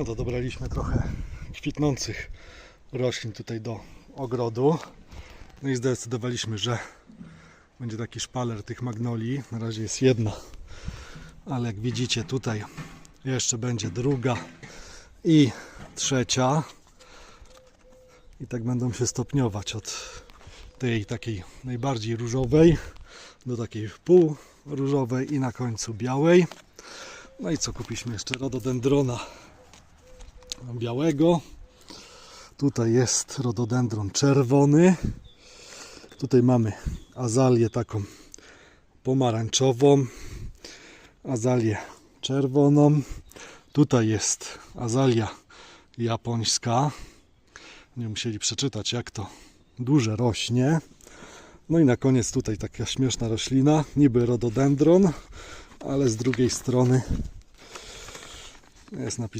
No to dobraliśmy trochę kwitnących roślin tutaj do ogrodu. No i zdecydowaliśmy, że będzie taki szpaler tych magnolii. Na razie jest jedna, ale jak widzicie tutaj jeszcze będzie druga i trzecia. I tak będą się stopniować od tej takiej najbardziej różowej do takiej pół różowej i na końcu białej. No i co kupiliśmy jeszcze? Rododendrona białego. Tutaj jest rododendron czerwony. Tutaj mamy azalię taką pomarańczową, azalię czerwoną. Tutaj jest azalia japońska. Nie musieli przeczytać, jak to duże rośnie. No i na koniec tutaj taka śmieszna roślina, niby rododendron, ale z drugiej strony jest napisane